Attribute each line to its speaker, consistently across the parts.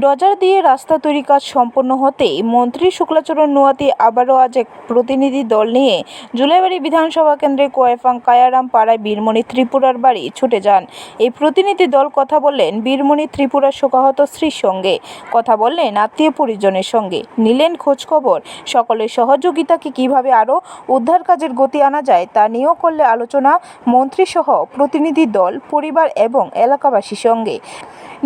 Speaker 1: Dodger দিয়ে রাস্তা তৈরি কাজ সম্পন্ন হতে মন্ত্রী শুক্লাচরণ নোয়াতি আবারও আজ এক প্রতিনিধি দল নিয়ে জুলাইবাড়ি বিধানসভা কেন্দ্রে কোয়েফাং কায়ারাম পাড়ায় বীরমণি ত্রিপুরার বাড়ি ছুটে যান। এই প্রতিনিধি দল কথা বললেন বীরমণি ত্রিপুরার শোকাহত স্ত্রীর সঙ্গে। কথা বললেন আত্মীয় পরিজনের সঙ্গে। নিলেন খোঁজখবর সকলের সহযোগিতাকে কীভাবে আরও উদ্ধার কাজের গতি আনা যায় তা নিয়েও করলে আলোচনা মন্ত্রীসহ প্রতিনিধি দল, পরিবার এবং এলাকাবাসীর সঙ্গে।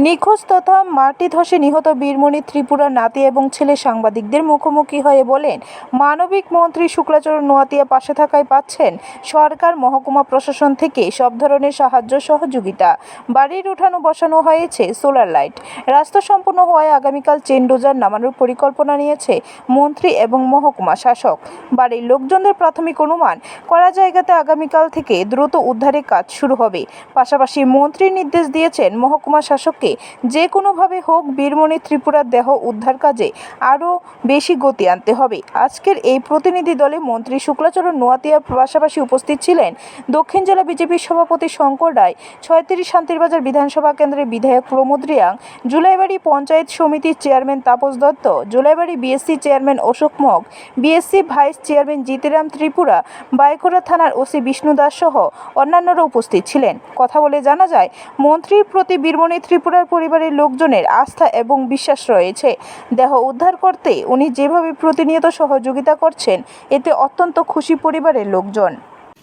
Speaker 1: নিখোঁজ তথা মাটি ধসে নিহত বীরমণি, ত্রিপুরার নাতি এবং ছেলে সাংবাদিকদের মুখোমুখি হয়ে বলেন, মানবিক মন্ত্রী শুক্লাচরণ নোয়াতিয়া পাশে থাকায় পাচ্ছেন সরকার, মহকুমা প্রশাসন থেকে সব ধরনের সাহায্য সহযোগিতা। বাড়ির উঠানো বসানো হয়েছে সোলার লাইট। রাস্তা সম্পূর্ণ হওয়ায় আগামীকাল চেন ডোজার নামানোর পরিকল্পনা নিয়েছে মন্ত্রী এবং মহকুমা শাসক। বাড়ির লোকজনদের প্রাথমিক অনুমান করা জায়গাতে আগামীকাল থেকে দ্রুত উদ্ধারের কাজ শুরু হবে। পাশাপাশি মন্ত্রী নির্দেশ দিয়েছেন মহকুমা শাসককে যে কোনোভাবে হোক বীরমণি ত্রিপুরার দেহ উদ্ধার কাজে আরও বেশি গতি আনতে হবে। আজকের এই প্রতিনিধি দলে মন্ত্রী শুক্লাচরণ নোয়াতিয়ার পাশাপাশি উপস্থিত ছিলেন দক্ষিণ জেলা বিজেপির সভাপতি শঙ্কর রায়, ছয়ত্রিশ শান্তিরবাজার বিধানসভা কেন্দ্রের বিধায়ক প্রমোদ রিয়াং, জুলাইবাড়ি পঞ্চায়েত সমিতির chairman Tapas Datta, Julaibari BSC chairman Ashok Mog, BSC vice chairman Jitiram Tripura Baikhora থানার ওসি বিষ্ণু দাস সহ অন্যান্যরা উপস্থিত ছিলেন। কথা বলে জানা যায়, মন্ত্রীর প্রতি বীরমণি ত্রিপুরার পরিবারের লোকজনের আস্থা এবং বিশ্বাস রয়েছে। দেহ উদ্ধার করতে উনি যেভাবে প্রতিনিয়ত সহযোগিতা করছেন, এতে অত্যন্ত খুশি পরিবারের লোকজন।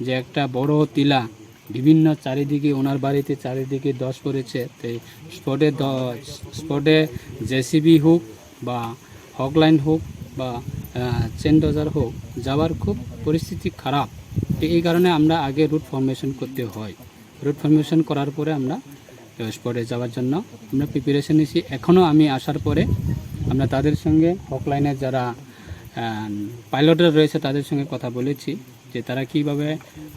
Speaker 2: যে একটা বড় টিলা বিভিন্ন চারিদিকে, ওনার বাড়িতে চারিদিকে দশ পড়েছে, তো স্পটে স্পটে জেসিবি হোক বা হকলাইন হোক বা চেন ডজার হোক, যাওয়ার খুব পরিস্থিতি খারাপ। এই কারণে আমরা আগে রুট ফর্মেশন করতে হয়। রুট ফর্মেশন করার পরে আমরা স্পটে যাওয়ার জন্য। আমরা প্রিপারেশন নিয়েছি এখনও আমি আসার পরে আমরা তাদের সঙ্গে হকলাইনের যারা পাইলটরা রয়েছে তাদের সঙ্গে কথা বলেছি যে তারা কীভাবে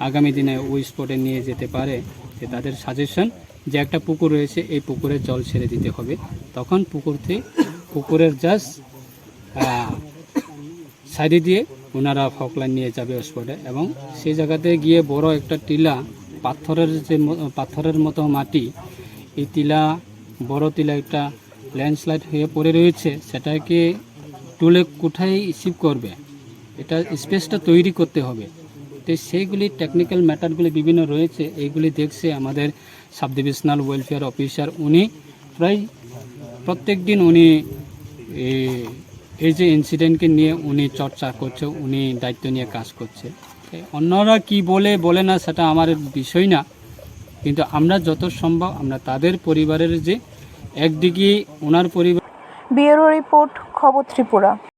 Speaker 2: আগামী দিনে ওই স্পটে নিয়ে যেতে পারে। যে তাদের সাজেশন যে একটা পুকুর রয়েছে, এই পুকুরে জল ছেড়ে দিতে হবে। তখন পুকুর থেকে, পুকুরের জাস্ট সাইডে দিয়ে ওনারা ফকলাইন নিয়ে যাবে স্পটে এবং সেই জায়গাতে গিয়ে বড় একটা টিলা, পাথরের যে পাথরের মতো মাটি এই টিলা বড় টিলা একটা ল্যান্ডস্লাইড হয়ে পড়ে রয়েছে, সেটাকে তুলে কোথায় রিসিভ করবে? এটা স্পেসটা তৈরি করতে হবে। তো সেইগুলি টেকনিক্যাল ম্যাটারগুলি বিভিন্ন রয়েছে, এইগুলি দেখছে আমাদের সাব ডিভিশনাল ওয়েলফেয়ার অফিসার উনি প্রায় প্রত্যেক দিন উনি এই- যে ইনসিডেন্টকে নিয়ে উনি চর্চা করছে, উনি দায়িত্ব নিয়ে কাজ করছে। অন্যরা কি বলে বলে না, সেটা আমার বিষয় না। কিন্তু আমরা যত সম্ভব আমরা তাদের পরিবারের যে একদিকে ওনার পরিবার
Speaker 1: ব্যুরো রিপোর্ট, খবর ত্রিপুরা।